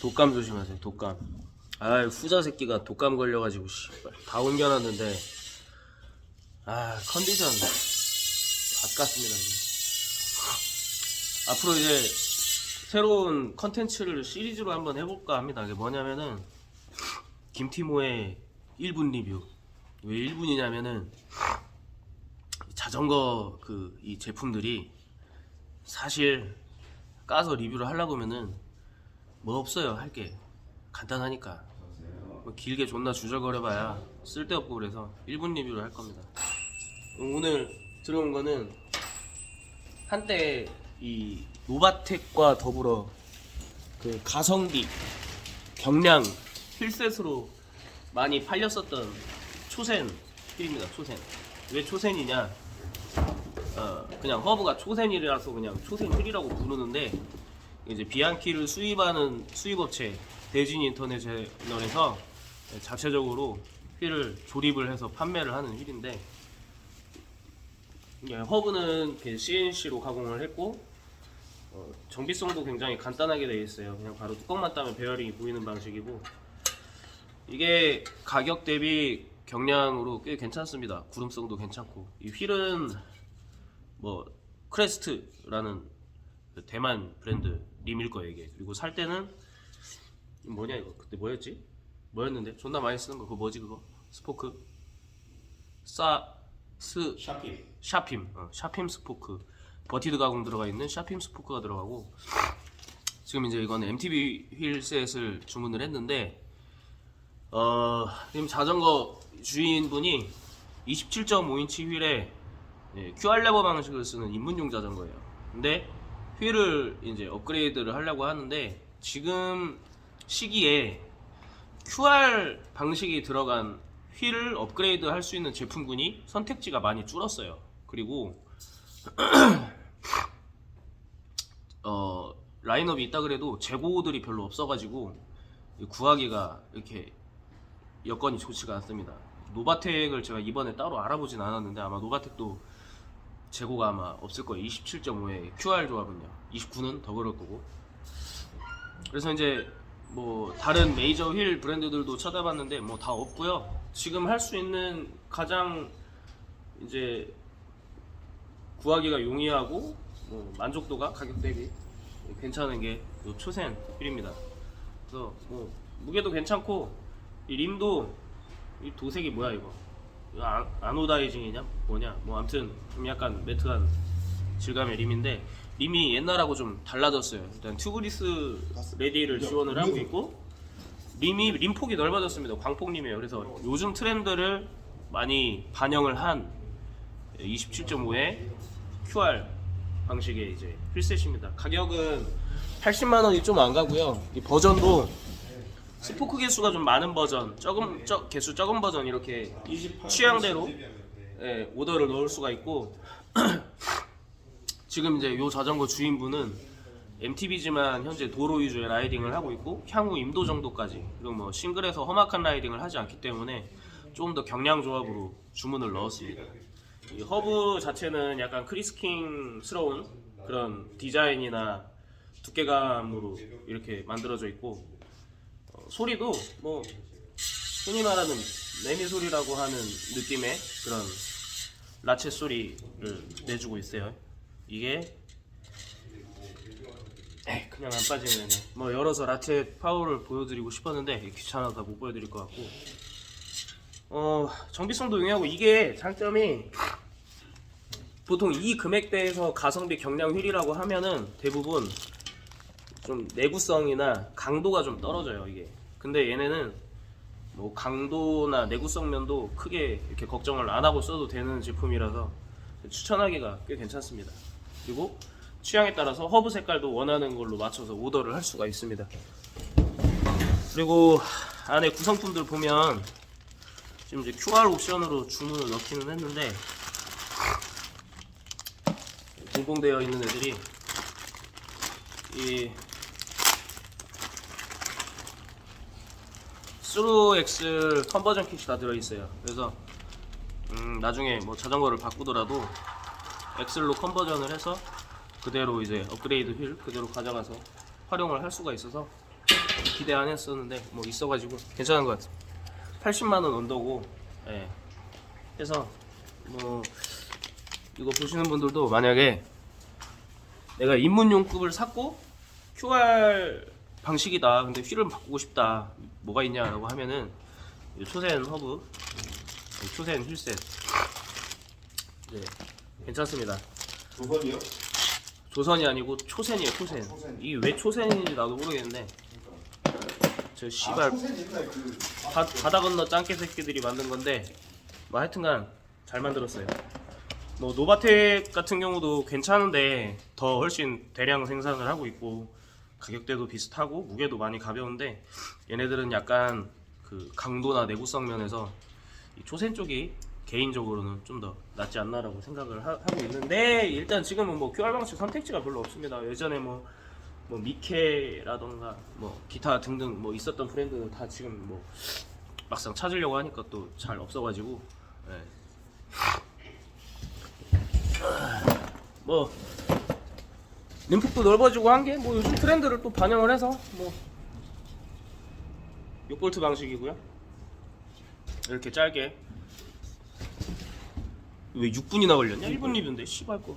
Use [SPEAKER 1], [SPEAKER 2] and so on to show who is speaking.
[SPEAKER 1] 독감 조심하세요. 독감. 아 후자 새끼가 독감 걸려가지고 씨발 다 옮겨놨는데 아 컨디션. 지금. 앞으로 이제 새로운 컨텐츠를 시리즈로 한번 해볼까 합니다. 이게 뭐냐면은 김티모의 1분 리뷰. 왜 1분이냐면은 자전거 그 이 제품들이 사실 까서 리뷰를 하려고 하면은 뭐 없어요. 할 게 간단하니까. 뭐 길게 존나 주절거려봐야 쓸데없고 그래서 1분 리뷰를 할 겁니다. 오늘 들어온 거는 한때 이 노바텍과 더불어 그 가성비 경량 힐셋으로 많이 팔렸었던 초센 휠입니다 초센. 왜 초센이냐? 어, 그냥 허브가 초센이라서 그냥 초센 휠이라고 부르는데 이제 비안키를 수입하는 수입업체 대진 인터내셔널에서 자체적으로 휠을 조립을 해서 판매를 하는 휠인데 허브는 CNC로 가공을 했고 어, 정비성도 굉장히 간단하게 되어 있어요. 그냥 바로 뚜껑만 따면 배열이 보이는 방식이고 이게 가격 대비 경량으로 꽤 괜찮습니다. 구름성도 괜찮고 이 휠은 뭐 크레스트라는 그 대만 브랜드 림일 거예요 이게. 그리고 살 때는 뭐냐 이거? 그때 뭐였지? 뭐였는데? 존나 많이 쓰는 거. 그거 뭐지 그거? 스포크? 사스
[SPEAKER 2] 샤피
[SPEAKER 1] 샤핌. 어, 샤핌 스포크. 버티드 가공 들어가 있는 샤핌 스포크가 들어가고 지금 이제 이건 MTB 휠셋을 주문을 했는데 어 지금 자전거 주인분이 27.5인치 휠에 예, QR 레버 방식을 쓰는 입문용 자전거예요. 근데 휠을 이제 업그레이드를 하려고 하는데 지금 시기에 QR 방식이 들어간 휠을 업그레이드 할 수 있는 제품군이 선택지가 많이 줄었어요. 그리고 어, 라인업이 있다 그래도 재고들이 별로 없어가지고 구하기가 이렇게 여건이 좋지가 않습니다. 노바텍을 제가 이번에 따로 알아보진 않았는데 아마 노바텍도 재고가 아마 없을 거예요. 27.5의 QR 조합은요. 29는 더 그럴 거고. 그래서 이제 뭐 다른 메이저 휠 브랜드들도 찾아봤는데 뭐 다 없고요. 지금 할 수 있는 가장 이제 구하기가 용이하고 뭐 만족도가 가격 대비 괜찮은 게요 초센 휠입니다. 그래서 뭐 무게도 괜찮고 이 림도 이 도색이 뭐야 이거? 아- 아노다이징이냐 뭐냐? 뭐 아무튼 좀 약간 매트한 질감의 림인데 림이 옛날하고 좀 달라졌어요. 일단 튜브리스 레디를 지원을 하고 있고 림이 림 폭이 넓어졌습니다. 광폭 림이에요. 그래서 요즘 트렌드를 많이 반영을 한 27.5의 QR 방식의 이제 휠셋입니다. 가격은 80만 원이 좀 안 가고요. 이 버전도 스포크 개수가 좀 많은 버전, 조금 적 개수 적은 버전 이렇게 취향대로 예, 오더를 넣을 수가 있고 지금 이제 요 자전거 주인분은 MTB지만 현재 도로 위주의 라이딩을 하고 있고 향후 임도 정도까지 그리고 뭐 싱글에서 험악한 라이딩을 하지 않기 때문에 조금 더 경량 조합으로 주문을 넣었습니다. 이 허브 자체는 약간 크리스킹스러운 그런 디자인이나 두께감으로 이렇게 만들어져 있고 어, 소리도 뭐 흔히 말하는 매미 소리라고 하는 느낌의 그런 라체 소리를 내주고 있어요. 이게 그냥 안 빠지네. 뭐 열어서 라체 파워를 보여드리고 싶었는데 귀찮아서 못 보여드릴 것 같고 어 정비성도 용이하고 이게 장점이 보통 이 금액대에서 가성비 경량 휠이라고 하면은 대부분 좀 내구성이나 강도가 좀 떨어져요 이게. 근데 얘네는 뭐 강도나 내구성 면도 크게 이렇게 걱정을 안 하고 써도 되는 제품이라서 추천하기가 꽤 괜찮습니다. 그리고 취향에 따라서 허브 색깔도 원하는 걸로 맞춰서 오더를 할 수가 있습니다. 그리고 안에 구성품들 보면 지금 이제 QR 옵션으로 주문을 넣기는 했는데 공봉되어 있는 애들이 이 스루 엑셀 컨버전 킷이 다 들어있어요. 그래서 음, 나중에 뭐 자전거를 바꾸더라도 엑셀로 컨버전을 해서 그대로 이제 업그레이드 휠 그대로 가져가서 활용을 할 수가 있어서 기대 안 했었는데 뭐 있어가지고 괜찮은 것 같아요. 80만 원 언더고, 예. 그래서 뭐 이거 보시는 분들도 만약에 내가 입문용급을 샀고 QR 방식이다. 근데 휠을 바꾸고 싶다. 뭐가 있냐라고 하면은 이 초센 허브, 이 초센 휠셋, 네, 괜찮습니다.
[SPEAKER 2] 조선이요?
[SPEAKER 1] 조선이 아니고 초센이에요, 초센.
[SPEAKER 2] 초센.
[SPEAKER 1] 이게 왜 초센인지 나도 모르겠는데 저
[SPEAKER 2] 아,
[SPEAKER 1] 씨발
[SPEAKER 2] 초센 옛날 그
[SPEAKER 1] 바, 바다 건너 짱깨 새끼들이 만든 건데 뭐 하여튼간 잘 만들었어요. 뭐 노바텍 같은 경우도 괜찮은데 더 훨씬 대량 생산을 하고 있고 가격대도 비슷하고 무게도 많이 가벼운데 얘네들은 약간 그 강도나 내구성 면에서 이 초센 쪽이 개인적으로는 좀 더 낫지 않나라고 생각을 하, 고 있는데 일단 지금은 뭐 QR 방식 선택지가 별로 없습니다. 예전에 뭐, 뭐 미케라던가 뭐 기타 등등 뭐 있었던 브랜드 다 지금 뭐 막상 찾으려고 하니까 또 잘 없어가지고 예. 뭐 림폭도 넓어지고 한 게 뭐 요즘 트렌드를 또 반영을 해서 뭐 6볼트 방식이고요. 이렇게 짧게 왜 6분이나 걸렸냐? 1분 리뷰인데 씨발 거.